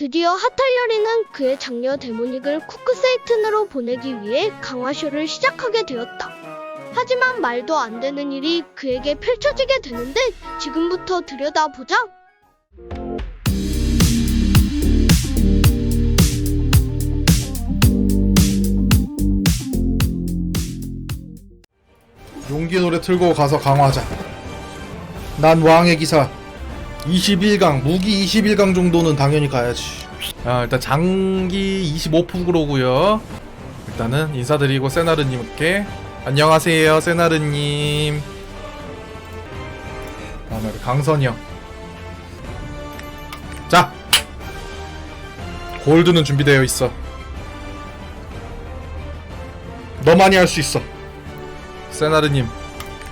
드디어 하탈리아리는 그의 장녀 데모닉을 쿠크세이튼으로 보내기 위해 강화쇼를 시작하게 되었다. 하지만 말도 안 되는 일이 그에게 펼쳐지게 되는데 지금부터 들여다보자. 용기 노래 틀고 가서 강화하자. 난 왕의 기사. 21강, 무기 21강 정도는 당연히 가야지. 아, 일단 장기 25%고요. 일단은 인사드리고 세나르님께 안녕하세요, 세나르님. 다음에 우리 강선이 형. 자, 골드는 준비되어 있어. 너만이 할 수 있어. 세나르님,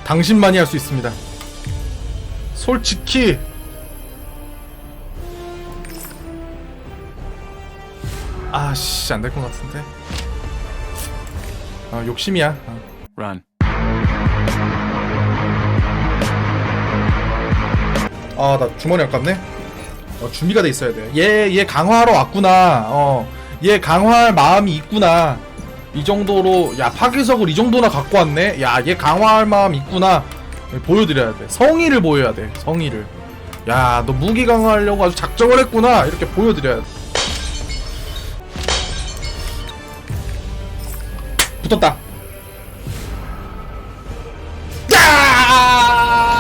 당신만이 할 수 있습니다. 솔직히 아씨 안 될 것 같은데. 아 욕심이야. 어. Run. 아 나 주머니 아깝네. 어, 준비가 돼 있어야 돼. 얘 얘 강화하러 왔구나. 어, 얘 강화할 마음이 있구나. 이 정도로 야 파괴석을 이 정도나 갖고 왔네. 야 얘 강화할 마음 있구나. 보여드려야 돼. 성의를 보여야 돼. 성의를. 야 너 무기 강화하려고 아주 작정을 했구나. 이렇게 보여드려야 돼. 붙었다. 야!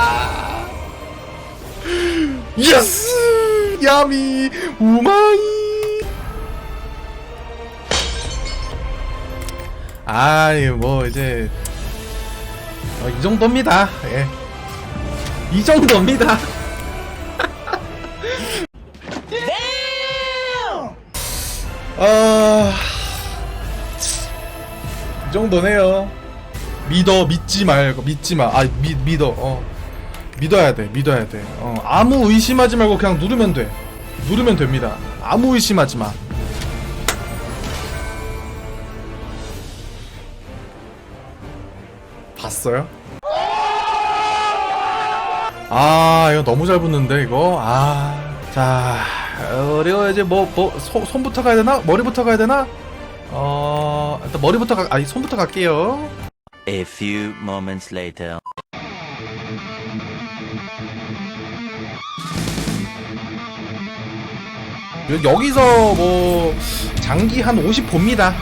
예스! 야미 우마이 아이 뭐 이제 어, 이 정도입니다 예. 이 정도입니다 아... 이 정도네요 믿어 믿지 말고 믿지 마아 믿어 어 믿어야 돼, 믿어야 돼. 어, 아무 의심하지 말고 그냥 누르면 돼. 누르면 됩니다. 아무 의심하지 마. 봤어요? 아, 이거 너무 잘 붙는데, 이거? 아. 자, 그리고 이제 뭐, 뭐, 손, 손부터 가야 되나? 머리부터 가야 되나? 어, 일단 머리부터 가, 아니, 손부터 갈게요. A few moments later. 여- 여기서 뭐 장기 한 50 봅니다.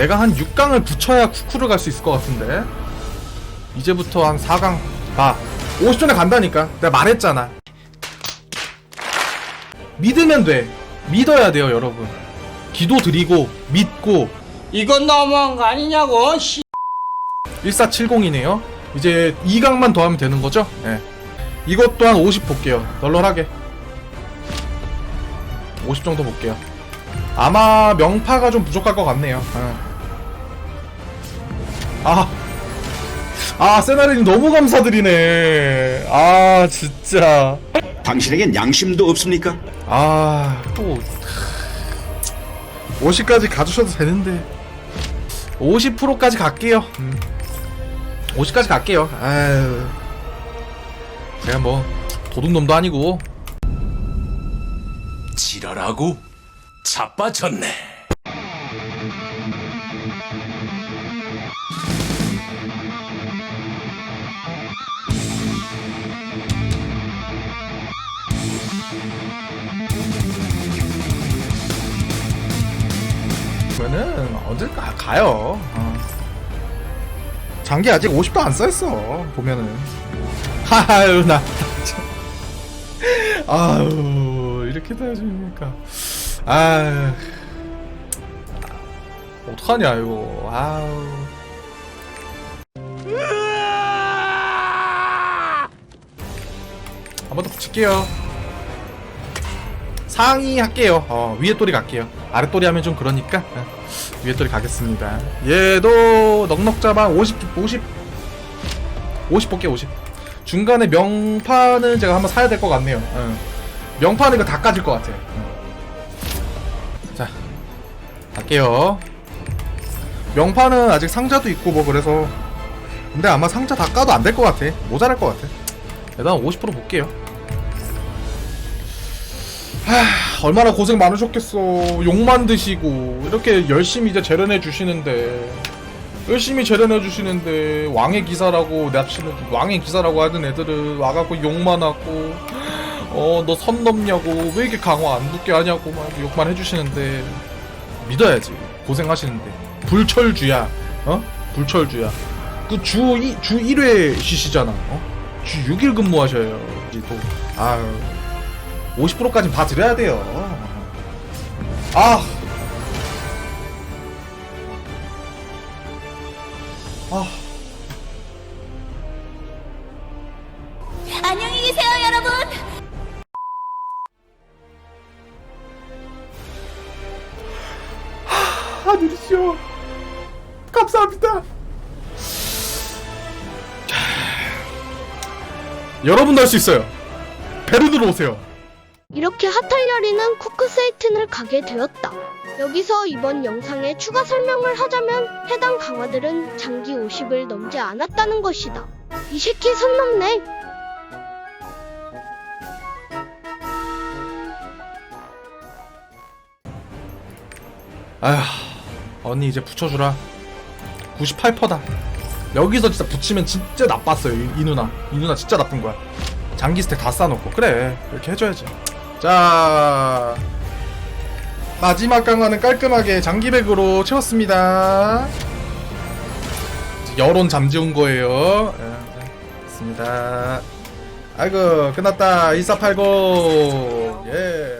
내가 한 6강을 붙여야 쿠쿠를 갈 수 있을 것 같은데 이제부터 한 4강 봐 50전에 간다니까 내가 말했잖아 믿으면 돼. 믿어야 돼요, 여러분. 기도 드리고 믿고 이건 너무한 거 아니냐고 씨. 1470이네요. 이제 2강만 더 하면 되는 거죠? 예. 이것 또한 50 볼게요. 널널하게. 50 정도 볼게요. 아마 명파가 좀 부족할 것 같네요. 예. 아. 아, 세나리님 너무 감사드리네. 아, 진짜. 당신에겐 양심도 없습니까? 아, 또 50까지 가주셔도 되는데 50%까지 갈게요. 음. 50까지 갈게요. 아유, 제가 뭐 도둑놈도 아니고 지랄하고 자빠졌네. 그러면은 언제까 가요. 어. 장기 아직 50도 안 써있어. 보면은. 아유 나. 아유 이렇게 돼야지니까. 아. 어떡하냐 이거. 아우. 한번 더 붙일게요. 상위 할게요. 어, 위에 또리 갈게요. 또리 하면 좀 그러니까 어, 위에 또리 가겠습니다. 얘도 넉넉 잡아 50 50 50 볼게 50. 중간에 명파는 제가 한번 사야 될 것 같네요. 어. 명파는 이거 다 까질 것 같아. 어. 갈게요. 명파는 아직 상자도 있고 뭐 그래서 근데 아마 상자 다 까도 안 될 것 같아. 모자랄 것 같아. 일단 50% 볼게요. 하, 얼마나 고생 많으셨겠어. 욕만 드시고. 이렇게 열심히 이제 재련해 주시는데. 열심히 재련해 주시는데 왕의 기사라고 납치는 왕의 기사라고 하던 애들은 와갖고 욕만 하고. 어 너 선 넘냐고. 왜 이렇게 강화 안 붙게 하냐고 막 욕만 해주시는데. 믿어야지. 고생하시는데. 불철주야. 어? 불철주야. 그 주 주 1회 쉬시잖아. 어? 주 6일 근무하셔요 이제 또. 아유 50%까지 다 드려야 돼요. 아. 아, 안녕히 계세요, 여러분. 하늘이시여 감사합니다. 자, 여러분도 할 수 있어요. 베르드로 오세요 이렇게 하탈열이는 쿠크세이튼을 가게 되었다. 여기서 이번 영상에 추가 설명을 하자면 해당 강화들은 장기 50을 넘지 않았다는 것이다. 이 새끼 선 넘네. 아휴 언니 이제 붙여주라 98%다 여기서 진짜 붙이면 진짜 나빴어요 이, 이 누나 이 누나 진짜 나쁜 거야 장기 스택 다 쌓아놓고 그래 이렇게 해줘야지 자 마지막 강화는 깔끔하게 장기백으로 채웠습니다. 여론 잠재운 거예요. 예, 됐습니다. 아이고 끝났다. 1480 예